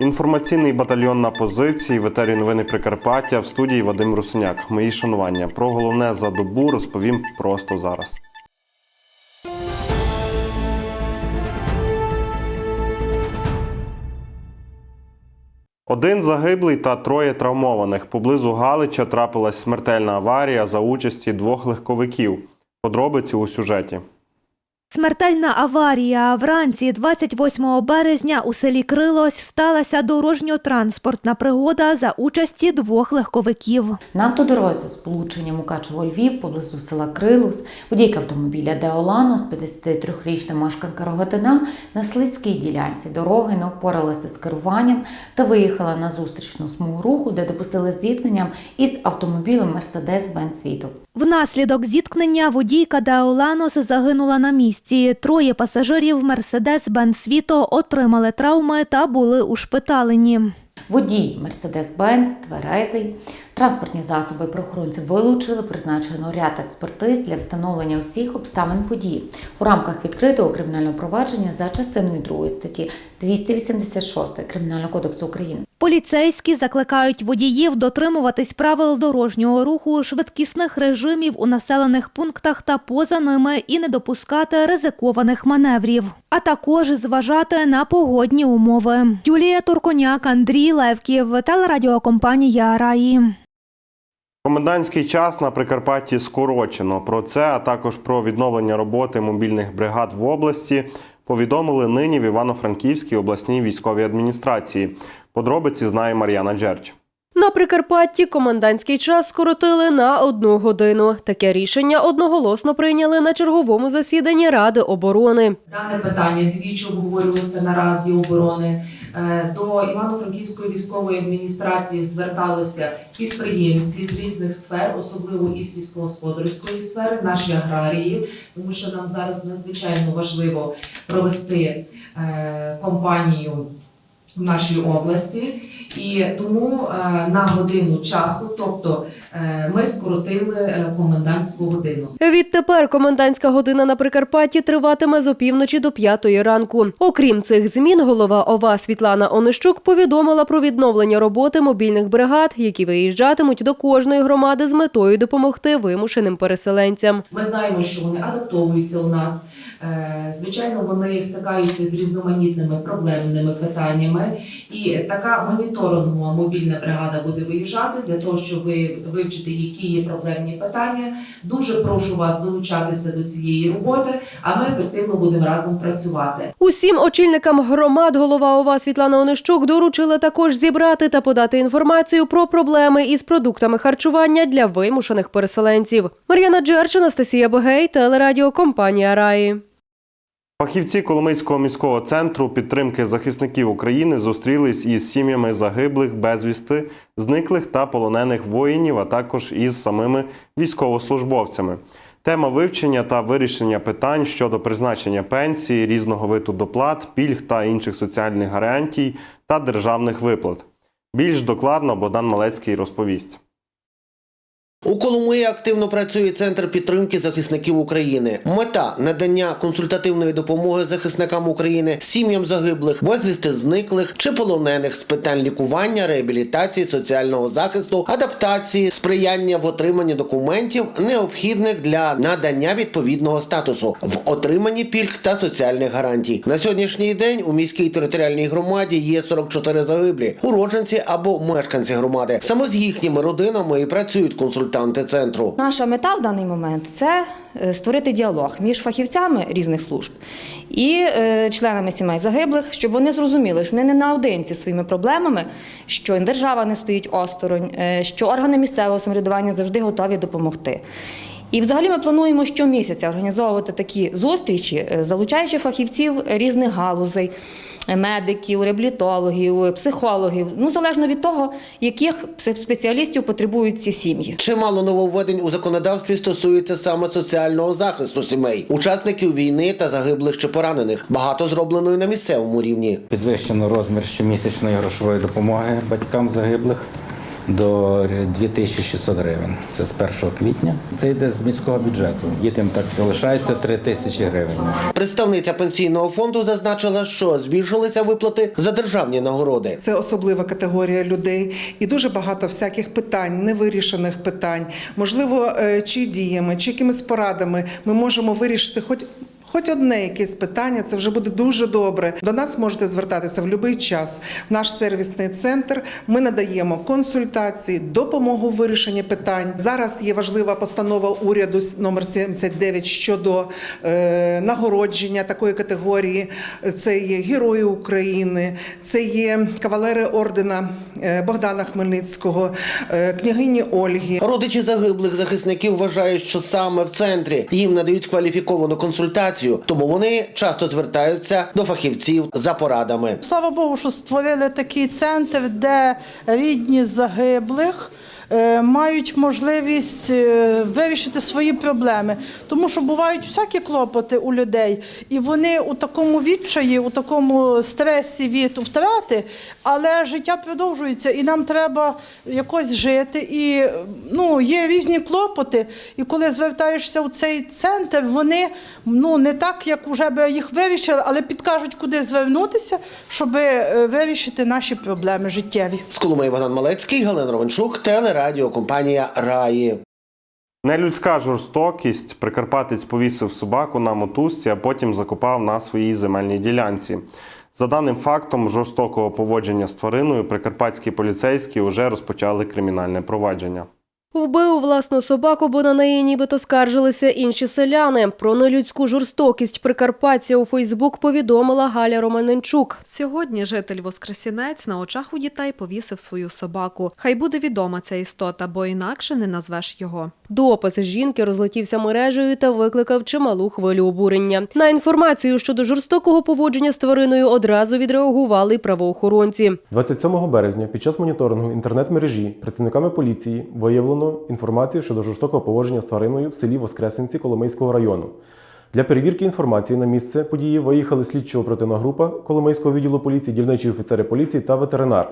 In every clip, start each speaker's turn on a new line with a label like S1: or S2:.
S1: Інформаційний батальйон на позиції ветері новини Прикарпаття в студії Вадим Русиняк. Мої шанування. Про головне за добу розповім просто зараз. Один загиблий та троє травмованих. Поблизу Галича трапилась смертельна аварія за участі двох легковиків. Подробиці у сюжеті.
S2: Смертельна аварія вранці 28 березня у селі Крилось сталася дорожньо-транспортна пригода за участі двох легковиків.
S3: На автодорозі з полученням Мукачево-Львів поблизу села Крилус водійка автомобіля Деолано з 53-річна мешканка Рогатина на слизькій ділянці дороги не впоралася з керуванням та виїхала на зустрічну смугу руху, де допустили зіткненням із автомобілем Mercedes-Benz Vito.
S2: Внаслідок зіткнення водійка Деоланос загинула на місці. Троє пасажирів Мерседес-Бенц Віто отримали травми та були ушпиталені.
S3: Водій Mercedes-Benz, тверезий. Транспортні засоби правоохоронці вилучили, призначено ряд експертиз для встановлення всіх обставин події у рамках відкритого кримінального провадження за частиною 2 статті 286 Кримінального кодексу України.
S2: Поліцейські закликають водіїв дотримуватись правил дорожнього руху, швидкісних режимів у населених пунктах та поза ними і не допускати ризикованих маневрів, а також зважати на погодні умови. Юлія Турконяк, Андрій Левків, телерадіокомпанія Раї.
S1: Комендантський час на Прикарпатті скорочено. Про це, а також про відновлення роботи мобільних бригад в області повідомили нині в Івано-Франківській обласній військовій адміністрації. Подробиці знає Мар'яна Джерч.
S4: На Прикарпатті комендантський час скоротили на одну годину. Таке рішення одноголосно прийняли на черговому засіданні Ради оборони.
S5: Дане питання двічі обговорювалося на Раді оборони. Е, До Івано-Франківської військової адміністрації зверталися підприємці з різних сфер, особливо із сільськогосподарської сфери, наші аграрії, тому що нам зараз надзвичайно важливо провести е, компанію в нашій області. І тому е, на годину часу, тобто е, ми скоротили е, комендантську годину.
S4: Відтепер комендантська година на Прикарпатті триватиме з опівночі до п'ятої ранку. Окрім цих змін, голова ОВА Світлана Онищук повідомила про відновлення роботи мобільних бригад, які виїжджатимуть до кожної громади з метою допомогти вимушеним переселенцям.
S5: Ми знаємо, що вони адаптовуються у нас. Е, Звичайно, вони стикаються з різноманітними проблемними питаннями, і така моніторингова мобільна бригада буде виїжджати для того, щоб ви вивчити, які є проблемні питання. Дуже прошу вас долучатися до цієї роботи, а ми ефективно будемо разом працювати.
S4: Усім очільникам громад голова ОВА Світлана Онищук доручила також зібрати та подати інформацію про проблеми із продуктами харчування для вимушених переселенців. Мар'яна Джерч, Анастасія Богей, телерадіокомпанія Раї.
S1: Фахівці Коломийського міського центру підтримки захисників України зустрілись із сім'ями загиблих, безвісти, зниклих та полонених воїнів, а також із самими військовослужбовцями. Тема вивчення та вирішення питань щодо призначення пенсії, різного виду доплат, пільг та інших соціальних гарантій та державних виплат. Більш докладно Богдан Малецький розповість.
S6: У Коломиї активно працює центр підтримки захисників України. Мета надання консультативної допомоги захисникам України, сім'ям загиблих, безвісти зниклих чи полонених з питань лікування, реабілітації, соціального захисту, адаптації, сприяння в отриманні документів, необхідних для надання відповідного статусу в отриманні пільг та соціальних гарантій. На сьогоднішній день у міській територіальній громаді є 44 загиблі, уродженці або мешканці громади. Саме з їхніми родинами і працюють консультанти центру.
S7: Наша мета в даний момент це е, створити діалог між фахівцями різних служб і е, членами сімей загиблих, щоб вони зрозуміли, що вони не наодинці своїми проблемами, що держава не стоїть осторонь, е, що органи місцевого самоврядування завжди готові допомогти. І взагалі ми плануємо щомісяця організовувати такі зустрічі, залучаючи фахівців різних галузей, медиків, реабілітологів, психологів, ну залежно від того, яких спеціалістів потребують ці сім'ї.
S6: Чимало нововведень у законодавстві стосується саме соціального захисту сімей, учасників війни та загиблих чи поранених. Багато зроблено і на місцевому рівні.
S8: Підвищено розмір щомісячної грошової допомоги батькам загиблих до 2600 гривень. Це з 1 квітня. Це йде з міського бюджету. Дітям так залишається 3 тисячі гривень.
S6: Представниця пенсійного фонду зазначила, що збільшилися виплати за державні нагороди.
S9: Це особлива категорія людей, і дуже багато всяких питань, невирішених питань. Можливо, е, чи діями, чи якимись порадами ми можемо вирішити хоч. Хоч одне якесь питання, це вже буде дуже добре. До нас можете звертатися в будь-який час. Наш сервісний центр ми надаємо консультації, допомогу в вирішенні питань. Зараз є важлива постанова уряду номер 79 щодо е, нагородження такої категорії. Це є герої України, це є кавалери ордена е, Богдана Хмельницького, е, княгині Ольги.
S6: Родичі загиблих захисників вважають, що саме в центрі їм надають кваліфіковану консультацію, тому вони часто звертаються до фахівців за порадами.
S10: Слава Богу, що створили такий центр, де рідні загиблих мають можливість е, вирішити свої проблеми. Тому що бувають всякі клопоти у людей, і вони у такому відчаї, у такому стресі від втрати, але життя продовжується, і нам треба якось жити. І ну, є різні клопоти, і коли звертаєшся у цей центр, вони ну, не так, як вже би їх вирішили, але підкажуть, куди звернутися, щоб е, вирішити наші проблеми життєві.
S6: З Коломиї Богдан Малецький, Галина Ровенчук, телерадіокомпанія Раї.
S1: Нелюдська жорстокість прикарпатець повісив собаку на мотузці, а потім закопав на своїй земельній ділянці. За даним фактом жорстокого поводження з твариною, прикарпатські поліцейські вже розпочали кримінальне провадження.
S4: Вбив власну собаку, бо на неї нібито скаржилися інші селяни. Про нелюдську жорстокість Прикарпаття у Фейсбук повідомила Галя Романенчук.
S11: Сьогодні житель Воскресінець на очах у дітей повісив свою собаку. Хай буде відома ця істота, бо інакше не назвеш його.
S4: Допис жінки розлетівся мережею та викликав чималу хвилю обурення. На інформацію щодо жорстокого поводження з твариною одразу відреагували правоохоронці.
S12: 27 березня під час моніторингу інтернет-мережі працівниками поліції виявлено інформацію щодо жорстокого поводження з твариною в селі Воскресенці Коломийського району. Для перевірки інформації на місце події виїхали слідчо-оперативна група Коломийського відділу поліції, дільничі офіцери поліції та ветеринар.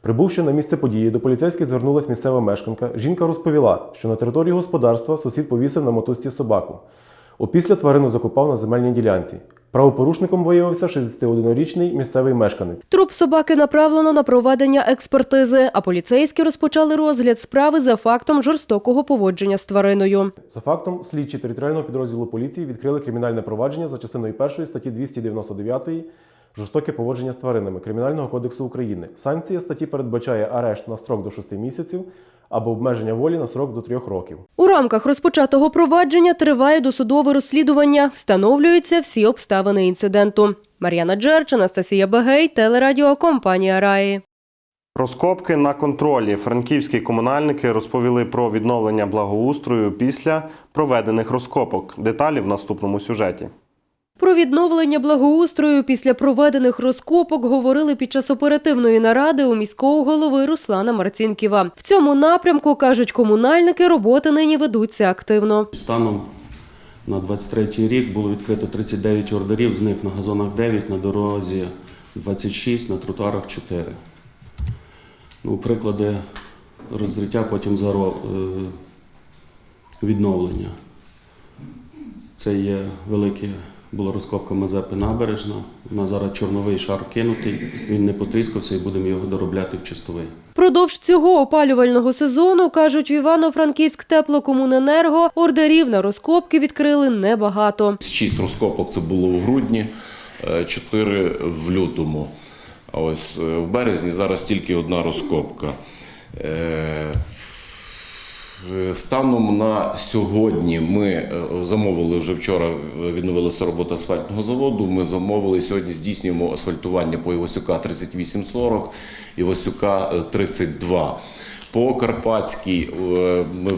S12: Прибувши на місце події, до поліцейських звернулася місцева мешканка. Жінка розповіла, що на території господарства сусід повісив на мотузці собаку. Опісля тварину закопав на земельній ділянці. Правопорушником виявився 61-річний місцевий мешканець.
S4: Труп собаки направлено на проведення експертизи, а поліцейські розпочали розгляд справи за фактом жорстокого поводження з твариною.
S12: За фактом, слідчі територіального підрозділу поліції відкрили кримінальне провадження за частиною 1 статті 299 жорстоке поводження з тваринами Кримінального кодексу України. Санкція статті передбачає арешт на строк до 6 місяців або обмеження волі на срок до 3 років.
S4: У рамках розпочатого провадження триває досудове розслідування. Встановлюються всі обставини інциденту. Мар'яна Джерч, Анастасія Бегей, телерадіокомпанія Раї.
S1: Розкопки на контролі. Франківські комунальники розповіли про відновлення благоустрою після проведених розкопок. Деталі в наступному сюжеті.
S4: Про відновлення благоустрою після проведених розкопок говорили під час оперативної наради у міського голови Руслана Марцінківа. В цьому напрямку кажуть комунальники, роботи нині ведуться активно.
S13: Станом на 23 рік було відкрито 39 ордерів, з них на газонах 9, на дорозі 26, на тротуарах 4. Ну, приклади розриття, потім е, відновлення. Це є велике, була розкопка Мазепи набережна. У нас зараз чорновий шар кинутий, він не потріскався і будемо його доробляти в чистовий.
S4: Продовж цього опалювального сезону, кажуть в Івано-Франківськ теплокомуненерго, ордерів на розкопки відкрили небагато.
S14: Шість розкопок це було у грудні, е, чотири в лютому. А ось е, в березні зараз тільки одна розкопка. Е, Станом на сьогодні ми е, замовили вже вчора, е, відновилася робота асфальтного заводу. Ми замовили сьогодні здійснюємо асфальтування по Івасюка 3840, Івасюка е, 32. По Карпатській ми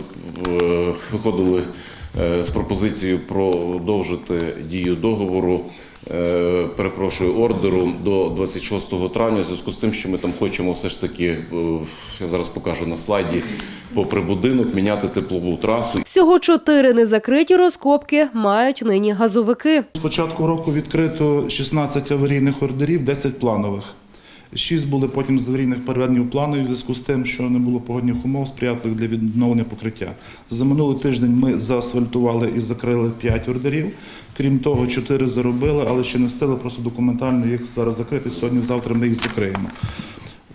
S14: виходили з пропозицією продовжити дію договору. Е, Перепрошую ордеру до 26 травня, в зв'язку з тим, що ми там хочемо все ж таки, е, я зараз покажу на слайді, попри будинок міняти теплову трасу.
S4: Всього чотири незакриті розкопки мають нині газовики.
S15: З початку року відкрито 16 аварійних ордерів, 10 планових. Шість були потім з аварійних переведені в планові в зв'язку з тим, що не було погодних умов сприятливих для відновлення покриття. За минулий тиждень ми заасфальтували і закрили 5 ордерів. Крім того, чотири заробили, але ще не встигли просто документально їх зараз закрити. Сьогодні-завтра ми їх закриємо.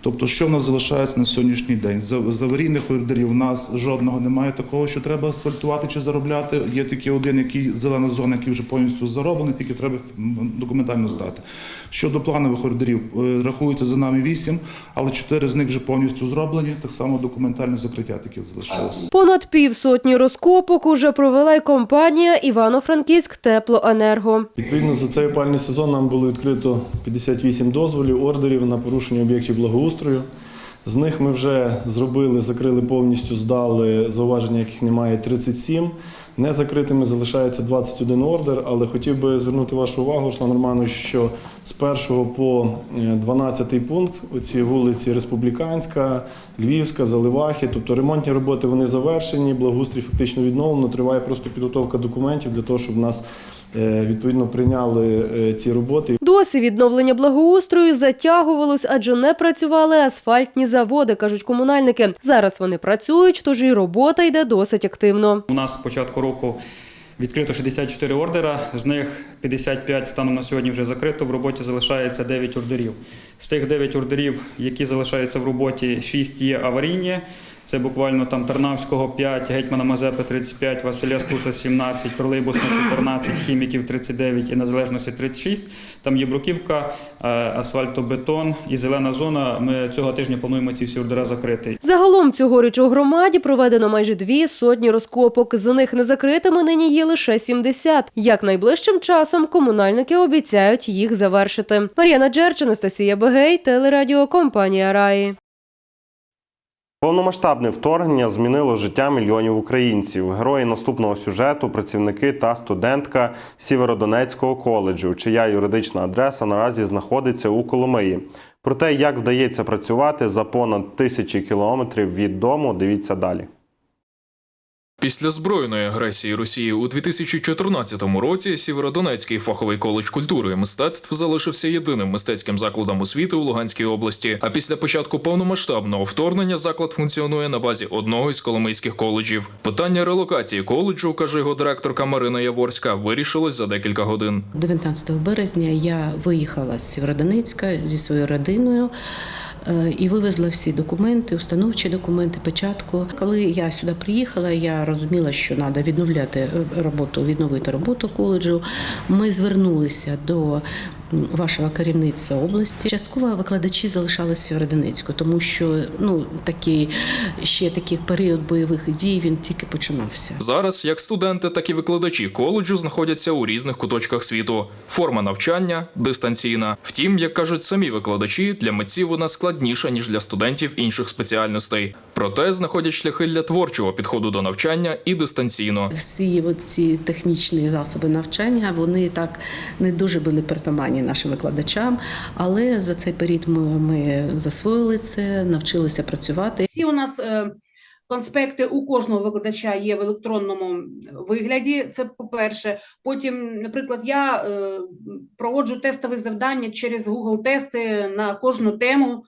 S15: Тобто, що в нас залишається на сьогоднішній день? З аварійних ордерів у нас жодного немає такого, що треба асфальтувати чи заробляти. Є тільки один, який зелена зона, який вже повністю зароблений, тільки треба документально здати. Щодо планових ордерів, е, рахується за нами 8, але 4 з них вже повністю зроблені. Так само документальне закриття таке залишилося.
S4: Понад півсотні розкопок уже провела й компанія Івано-Франківськ Теплоенерго.
S16: Відповідно, за цей опальний сезон нам було відкрито 58 дозволів, ордерів на порушення об'єктів благоустрою. З них ми вже зробили, закрили повністю, здали зауваження, яких немає 37. Незакритими залишається 21 ордер, але хотів би звернути вашу увагу, Руслан Романович, що з 1 по е, 12 пункт, оці вулиці Республіканська, Львівська, Заливахи, тобто ремонтні роботи вони завершені, благоустрій фактично відновлено, триває просто підготовка документів для того, щоб нас е, відповідно прийняли е, ці роботи.
S4: Досі відновлення благоустрою затягувалось, адже не працювали асфальтні заводи, кажуть комунальники. Зараз вони працюють, тож і робота йде досить активно.
S17: У нас з початку року відкрито 64 ордера, з них 55 станом на сьогодні вже закрито. В роботі залишається 9 ордерів. З тих 9 ордерів, які залишаються в роботі, 6 є аварійні. Це буквально там Тарнавського 5, Гетьмана Мазепи 35, Василя Стуса 17, Тролейбусна 14, Хіміків 39 і Незалежності 36. Там є бруківка, е, асфальтобетон і зелена зона. Ми цього тижня плануємо ці всі ордера закрити.
S4: Загалом цьогоріч у громаді проведено майже дві сотні розкопок. З них незакритими нині є лише 70. Як найближчим часом комунальники обіцяють їх завершити. Мар'яна Джерч, Анастасія Бегей, телерадіокомпанія Раї.
S1: Повномасштабне вторгнення змінило життя мільйонів українців. Герої наступного сюжету працівники та студентка Сєвєродонецького коледжу, чия юридична адреса наразі знаходиться у Коломиї. Про те, як вдається працювати за понад тисячі кілометрів від дому, дивіться далі.
S18: Після збройної агресії Росії у 2014 році Сєвєродонецький фаховий коледж культури і мистецтв залишився єдиним мистецьким закладом освіти у Луганській області. А після початку повномасштабного вторгнення заклад функціонує на базі одного із коломийських коледжів. Питання релокації коледжу, каже його директорка Марина Яворська, вирішилось за декілька годин.
S19: 19 березня я виїхала з Сєвєродонецька зі своєю родиною. Е, І вивезла всі документи, установчі документи, печатку. Коли я сюди приїхала, я розуміла, що треба відновляти е, роботу, відновити роботу коледжу. Ми звернулися до вашого керівництва області. Частково викладачі залишалися в Сєвєродонецьку, тому що ну такий ще такий період бойових дій він тільки починався.
S18: Зараз як студенти, так і викладачі коледжу знаходяться у різних куточках світу. Форма навчання дистанційна. Втім, як кажуть самі викладачі, для митців вона складніша ніж для студентів інших спеціальностей. Проте знаходять шляхи для творчого підходу до навчання і дистанційно.
S19: Всі ці технічні засоби навчання вони так не дуже були притаманні нашим викладачам, але за цей період ми, ми засвоїли це, навчилися працювати.
S20: Всі у нас е, конспекти у кожного викладача є в електронному вигляді. Це по-перше. Потім, наприклад, я е, проводжу тестові завдання через Google тести на кожну тему.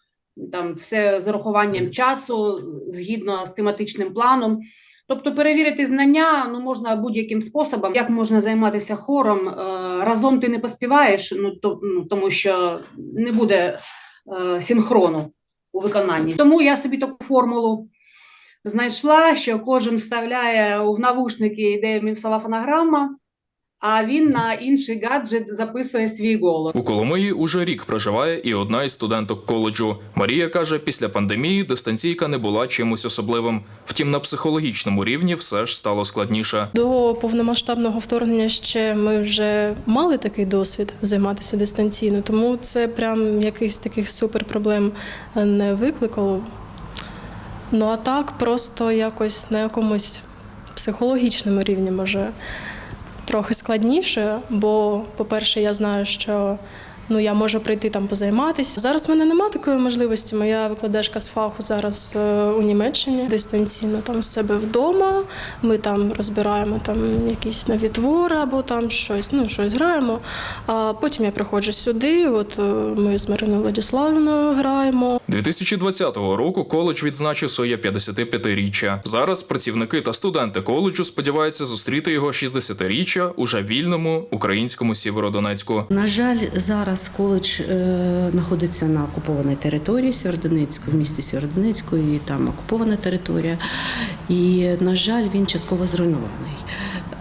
S20: Там все з урахуванням часу, згідно з тематичним планом. Тобто перевірити знання ну можна будь-яким способом. Як можна займатися хором? Е, разом ти не поспіваєш, ну то ну тому що не буде е, синхрону у виконанні. Тому я собі таку формулу знайшла, що кожен вставляє в навушники, йде мінусова фонограма, а він на інший гаджет записує свій голос.
S18: У Коломиї уже рік проживає і одна із студенток коледжу. Марія каже, після пандемії дистанційка не була чимось особливим. Втім, на психологічному рівні все ж стало складніше.
S21: До повномасштабного вторгнення ще ми вже мали такий досвід займатися дистанційно, тому це прям якихось таких супер проблем не викликало. Ну а так, просто якось на якомусь психологічному рівні може трохи складніше, бо, по-перше, я знаю, що ну, я можу прийти там позайматися. Зараз в мене немає такої можливості. Моя викладачка з фаху зараз е, у Німеччині дистанційно там в себе вдома. Ми там розбираємо там якісь нові твори або там щось, ну щось граємо. А потім я приходжу сюди. От е, ми з Мариною Владиславівною граємо.
S18: 2020 року коледж відзначив своє 55-річчя. Зараз працівники та студенти коледжу сподіваються зустріти його 60-річчя уже вільному українському Сєвєродонецьку.
S19: На жаль, зараз коледж е, знаходиться на окупованій території Сєвєродонецьку, в місті Сєвєродонецьку, і там окупована територія. І, на жаль, він частково зруйнований.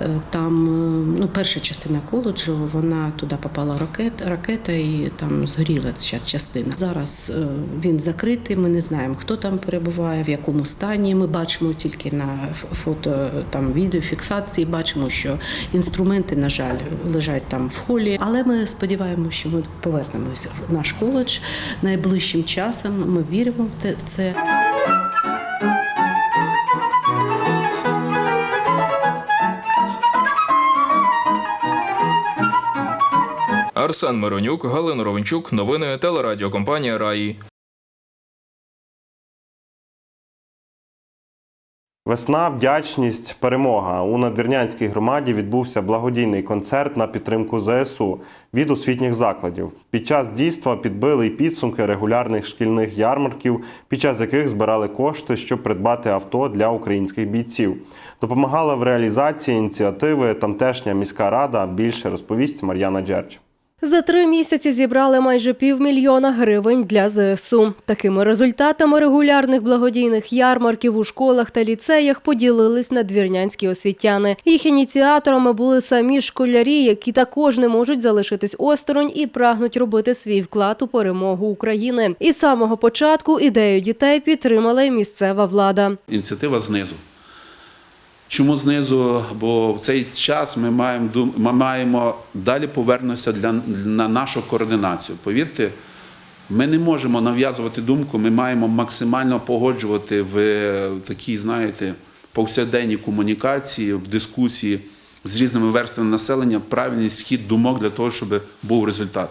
S19: Е, Там е, ну, перша частина коледжу, вона туди попала ракет, ракета і там згоріла ця частина. Зараз е, він закритий. Ми не знаємо, хто там перебуває, в якому стані. Ми бачимо тільки на фото там відеофіксації. Бачимо, що інструменти, на жаль, лежать там в холі. Але ми сподіваємося, що ми повернемося в наш коледж найближчим часом. Ми віримо в це.
S18: Арсен Миронюк, Галина Ровенчук, новини телерадіокомпанія Раї.
S1: Весна, вдячність, перемога. У надвірнянській громаді відбувся благодійний концерт на підтримку ЗСУ від освітніх закладів. Під час дійства підбили й підсумки регулярних шкільних ярмарків, під час яких збирали кошти, щоб придбати авто для українських бійців. Допомагала в реалізації ініціативи тамтешня міська рада. Більше розповість Мар'яна Джерч.
S4: За три місяці зібрали майже півмільйона гривень для ЗСУ. Такими результатами регулярних благодійних ярмарків у школах та ліцеях поділились надвірнянські освітяни. Їх ініціаторами були самі школярі, які також не можуть залишитись осторонь і прагнуть робити свій вклад у перемогу України. І з самого початку ідею дітей підтримала й місцева влада.
S22: ініціатива знизу. Чому знизу? Бо в цей час ми маємо, ми маємо далі повернутися для, на нашу координацію. Повірте, ми не можемо нав'язувати думку, ми маємо максимально погоджувати в такій, знаєте, повсякденній комунікації, в дискусії з різними верствами населення правильний схід думок для того, щоб був результат.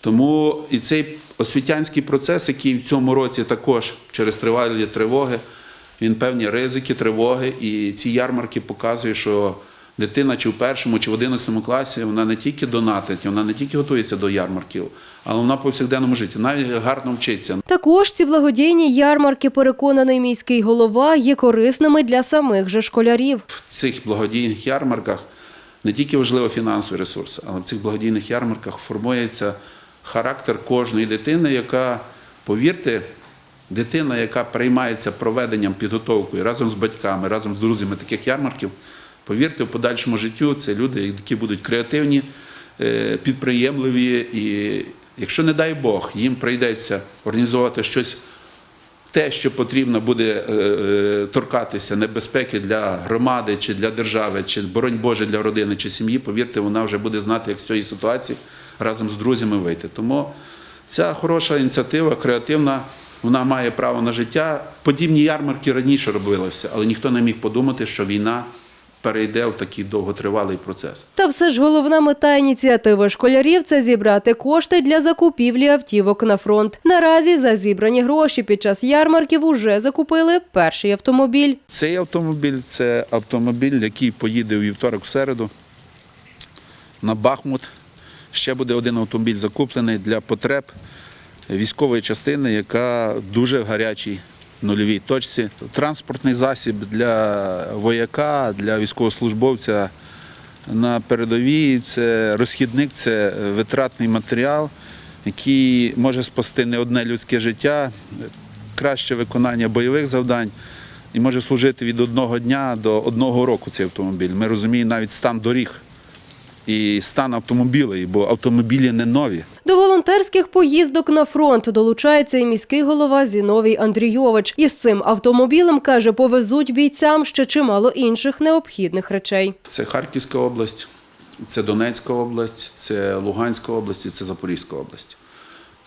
S22: Тому і цей освітянський процес, який в цьому році також через тривалі тривоги, він певні ризики, тривоги, і ці ярмарки показують, що дитина чи в першому, чи в одинадцятому класі вона не тільки донатить, вона не тільки готується до ярмарків, але вона повсякденному житті навіть гарно вчиться.
S4: Також ці благодійні ярмарки, переконаний міський голова, є корисними для самих же школярів.
S22: В цих благодійних ярмарках не тільки важливо фінансовий ресурс, але в цих благодійних ярмарках формується характер кожної дитини, яка, повірте, дитина, яка приймається проведенням підготовкою разом з батьками, разом з друзями таких ярмарків, повірте, в подальшому життю це люди, які будуть креативні, е, підприємливі, і якщо, не дай Бог, їм прийдеться організувати щось те, що потрібно буде е, е, торкатися небезпеки для громади чи для держави, чи боронь Боже для родини чи сім'ї, повірте, вона вже буде знати, як з цієї ситуації разом з друзями вийти. Тому ця хороша ініціатива, креативна, вона має право на життя. Подібні ярмарки раніше робилися, але ніхто не міг подумати, що війна перейде в такий довготривалий процес.
S4: Та все ж головна мета ініціативи школярів це зібрати кошти для закупівлі автівок на фронт. Наразі за зібрані гроші під час ярмарків уже закупили перший автомобіль.
S22: Цей автомобіль це автомобіль, який поїде у вівторок в середу на Бахмут. Ще буде один автомобіль закуплений для потреб військової частини, яка дуже в гарячій нульовій точці. Транспортний засіб для вояка, для військовослужбовця на передовій це розхідник, це витратний матеріал, який може спасти не одне людське життя, краще виконання бойових завдань і може служити від одного дня до одного року цей автомобіль. Ми розуміємо навіть стан доріг і стан автомобілів, бо автомобілі не нові.
S4: До волонтерських поїздок на фронт долучається і міський голова Зіновій Андрійович. Із цим автомобілем каже, повезуть бійцям ще чимало інших необхідних речей.
S22: Це Харківська область, це Донецька область, це Луганська область і це Запорізька область.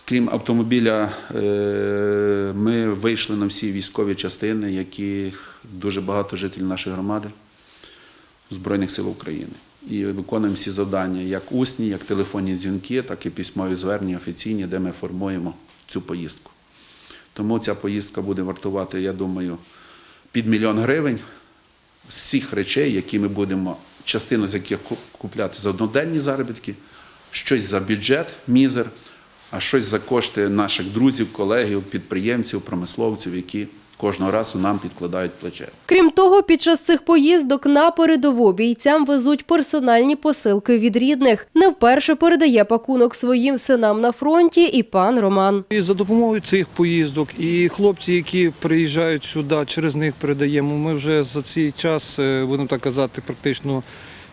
S22: Крім автомобіля, е, ми вийшли на всі військові частини, яких дуже багато жителів нашої громади. Збройних сил України. І виконуємо всі завдання, як усні, як телефонні дзвінки, так і письмові звернення офіційні, де ми формуємо цю поїздку. Тому ця поїздка буде вартувати, я думаю, під мільйон гривень з всіх речей, які ми будемо, частину з яких купляти за одноденні заробітки, щось за бюджет, мізер, а щось за кошти наших друзів, колегів, підприємців, промисловців, які кожного разу нам підкладають плече.
S4: Крім того, під час цих поїздок на передову бійцям везуть персональні посилки від рідних. Не вперше передає пакунок своїм синам на фронті і пан Роман.
S23: І за допомогою цих поїздок, і хлопці, які приїжджають сюди, через них передаємо. Ми вже за цей час, е, будемо так казати, практично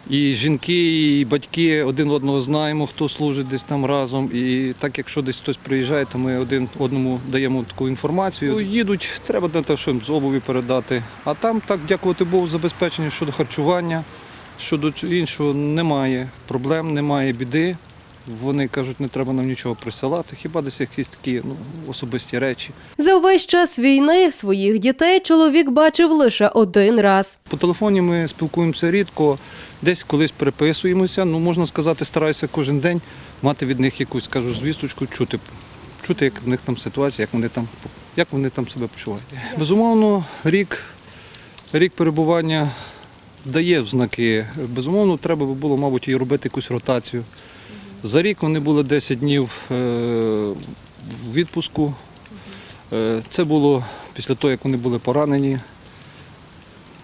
S23: і жінки, і батьки один одного знаємо, хто служить десь там разом. І так, якщо десь хтось приїжджає, то ми один одному даємо таку інформацію. Ну, Їдуть, треба на те, що їм з обуві передати. А там, так, дякувати Богу, забезпечення щодо харчування, щодо іншого немає проблем, немає біди. Вони кажуть, не треба нам нічого присилати, хіба десь якісь такі ну, особисті речі.
S4: За увесь час війни своїх дітей чоловік бачив лише один раз.
S23: По телефоні ми спілкуємося рідко, десь колись переписуємося. Ну, можна сказати, стараюся кожен день мати від них якусь кажу, звісточку, чути, чути, як в них там ситуація, як вони там, як вони там себе почувають. Безумовно, рік, рік перебування дає знаки. Безумовно, треба було, мабуть, і робити якусь ротацію. За рік вони були 10 днів е, в відпуску. Е, Це було після того, як вони були поранені.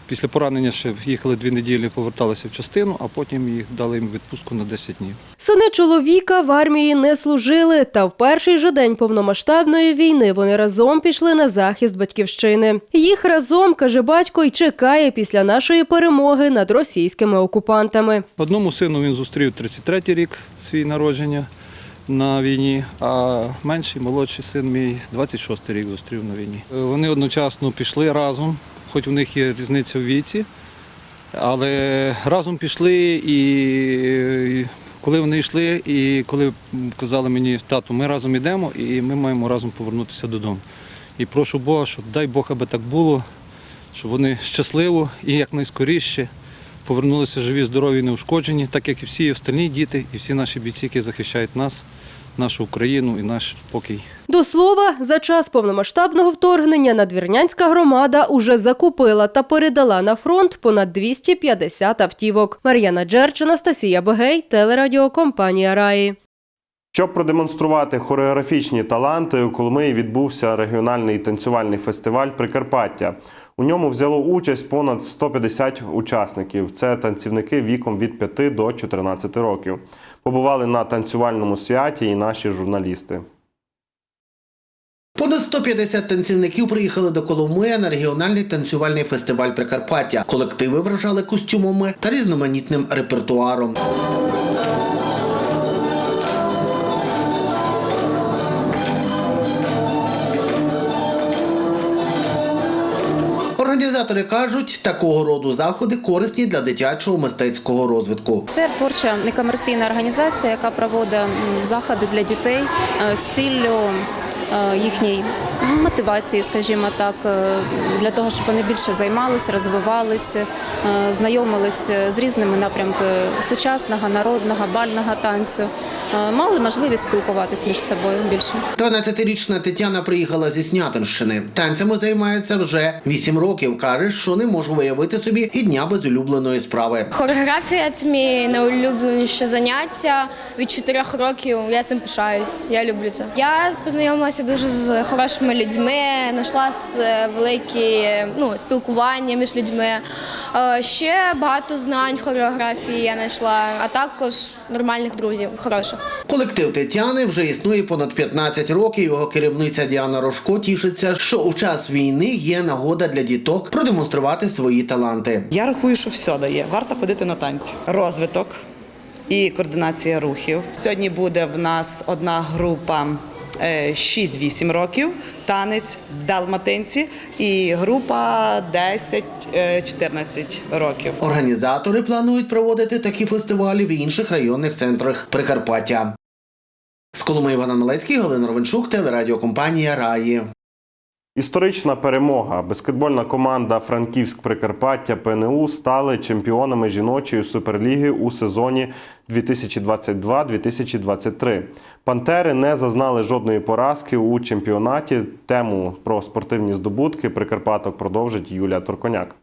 S23: Після поранення ще їхали дві неділі, поверталися в частину, а потім їх дали їм відпустку на 10 днів.
S4: Сини чоловіка в армії не служили, та в перший же день повномасштабної війни вони разом пішли на захист батьківщини. Їх разом, каже батько, й чекає після нашої перемоги над російськими окупантами.
S23: Одному сину він зустрів 33-й рік свій народження на війні, а менший, молодший син мій 26-й рік зустрів на війні. Вони одночасно пішли разом, хоч у них є різниця в віці, але разом пішли і коли вони йшли, і коли казали мені, тату, ми разом йдемо і ми маємо разом повернутися додому. І прошу Бога, щоб дай Бог, аби так було, щоб вони щасливо і якнайскоріше повернулися живі, здорові, неушкоджені, так як і всі остальні діти, і всі наші бійці, які захищають нас, нашу Україну і наш спокій.
S4: До слова, за час повномасштабного вторгнення надвірнянська громада уже закупила та передала на фронт понад 250 автівок. Мар'яна Джерч, Анастасія Бегей, телерадіокомпанія Раї.
S1: Щоб продемонструвати хореографічні таланти, у Коломиї відбувся регіональний танцювальний фестиваль Прикарпаття. У ньому взяло участь понад 150 учасників. Це танцівники віком від 5 до 14 років. Побували на танцювальному святі і наші журналісти.
S6: Понад 150 танцівників приїхали до Коломия на регіональний танцювальний фестиваль Прикарпаття. Колективи вражали костюмами та різноманітним репертуаром. Організатори кажуть, такого роду заходи корисні для дитячого мистецького розвитку.
S24: Це творча некомерційна організація, яка проводить заходи для дітей е, з ціллю е, їхньої мотивації, скажімо так, е, для того, щоб вони більше займалися, розвивалися, е, знайомилися з різними напрямками сучасного, народного, бального танцю, е, мали можливість спілкуватися між собою більше.
S6: 12-річна Тетяна приїхала зі Снятинщини. Танцями займається вже 8 років. Каже, що не може виявити собі і дня без улюбленої справи.
S25: Хореографія це мій найулюбленіше заняття. Від чотирьох років я цим пишаюсь. Я люблю це. Я познайомилася дуже з хорошими людьми, знайшла с- великі ну, спілкування між людьми. Е, Ще багато знань в хореографії я знайшла, а також нормальних друзів, хороших.
S6: Колектив Тетяни вже існує понад 15 років. Його керівниця Діана Рожко тішиться, що у час війни є нагода для діток продемонструвати свої таланти.
S26: Я рахую, що все дає. Варто ходити на танці. Розвиток і координація рухів. Сьогодні буде в нас одна група. Е, 6-8 років, танець далматинці і група 10-14 років.
S6: Організатори планують проводити такі фестивалі в інших районних центрах Прикарпаття. З Коломи Івана Малецький, Галина Ровенчук, телерадіокомпанія Раї.
S1: Історична перемога. Баскетбольна команда Франківськ Прикарпаття ПНУ стали чемпіонами жіночої суперліги у сезоні 2022-2023. Пантери не зазнали жодної поразки у чемпіонаті. Тему про спортивні здобутки Прикарпаток продовжить Юлія Торконяк.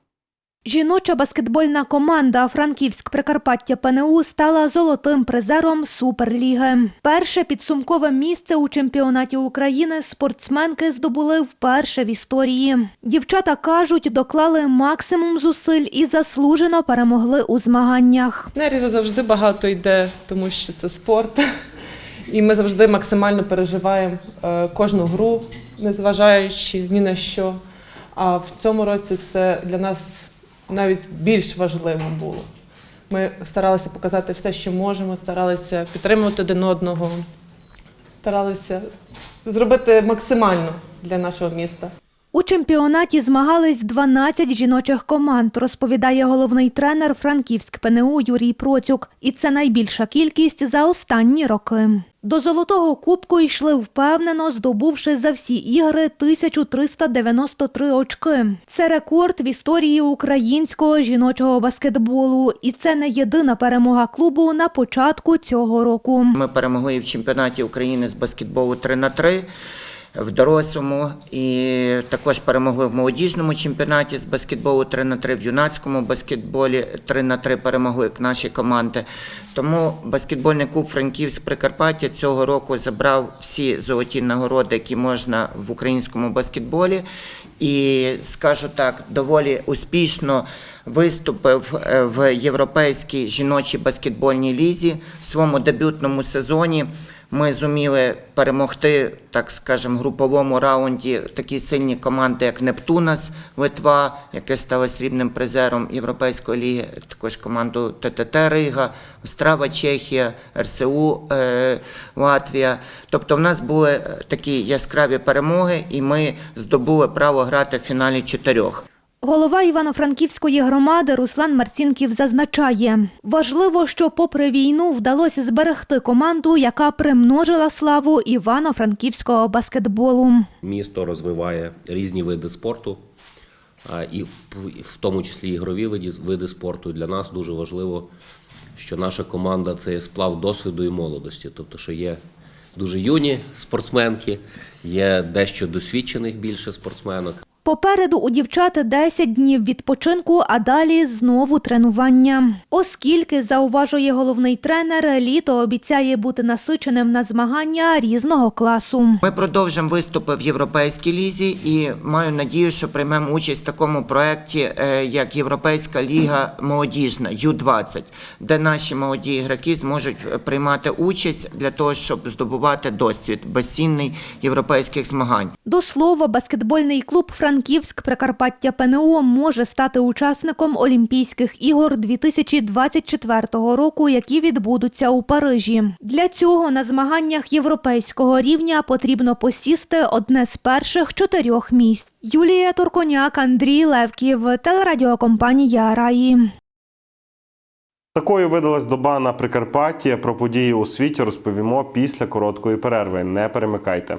S27: Жіноча баскетбольна команда Франківськ Прикарпаття ПНУ стала золотим призером Суперліги. Перше підсумкове місце у чемпіонаті України спортсменки здобули вперше в історії. Дівчата кажуть, доклали максимум зусиль і заслужено перемогли у змаганнях.
S28: Нервів завжди багато йде, тому що це спорт. І ми завжди максимально переживаємо е, кожну гру, незважаючи ні на що. А в цьому році це для нас навіть більш важливо було. Ми старалися показати все, що можемо, старалися підтримувати один одного, старалися зробити максимально для нашого міста.
S27: У чемпіонаті змагались 12 жіночих команд, розповідає головний тренер Франківськ ПНУ Юрій Процюк. І це найбільша кількість за останні роки. До золотого кубку йшли впевнено, здобувши за всі ігри 1393 очки. Це рекорд в історії українського жіночого баскетболу. І це не єдина перемога клубу на початку цього року.
S29: Ми перемогли в чемпіонаті України з баскетболу 3 на 3 в дорослому і також перемогли в молодіжному чемпіонаті з баскетболу 3 на 3 в юнацькому баскетболі 3 на 3 перемогли наші команди. Тому баскетбольний клуб Франківськ Прикарпаття цього року забрав всі золоті нагороди, які можна в українському баскетболі. І скажу так, доволі успішно виступив е, в європейській жіночій баскетбольній лізі в своєму дебютному сезоні. Ми зуміли перемогти, так скажемо, груповому раунді такі сильні команди, як Нептунас, Литва, яке стало срібним призером Європейської ліги, також команду ТТТ Рига, Острава Чехія, РСУ е, Латвія. Тобто в нас були такі яскраві перемоги, і ми здобули право грати в фіналі чотирьох.
S27: Голова Івано-Франківської громади Руслан Марцінків зазначає, важливо, що попри війну вдалося зберегти команду, яка примножила славу івано-франківського баскетболу.
S30: Місто розвиває різні види спорту, і в- тому числі ігрові види спорту. Для нас дуже важливо, що наша команда це сплав досвіду і молодості, тобто, що є дуже юні спортсменки, є дещо досвідчених більше спортсменок.
S27: Попереду у дівчат 10 днів відпочинку, а далі знову тренування. Оскільки, зауважує головний тренер, літо обіцяє бути насиченим на змагання різного класу.
S29: Ми продовжимо виступи в європейській лізі і маю надію, що приймемо участь в такому проєкті, е, як Європейська ліга молодіжна Ю-20, де наші молоді ігроки зможуть приймати участь для того, щоб здобувати досвід безцінний європейських змагань.
S27: До слова, баскетбольний клуб Франківськ Прикарпаття ПНО може стати учасником Олімпійських ігор 2024 року, які відбудуться у Парижі. Для цього на змаганнях європейського рівня потрібно посісти одне з перших чотирьох місць. Юлія Турконяк, Андрій Левків, телерадіокомпанія Раї.
S1: Такою видалась доба на Прикарпатті. Про події у світі розповімо після короткої перерви. Не перемикайте.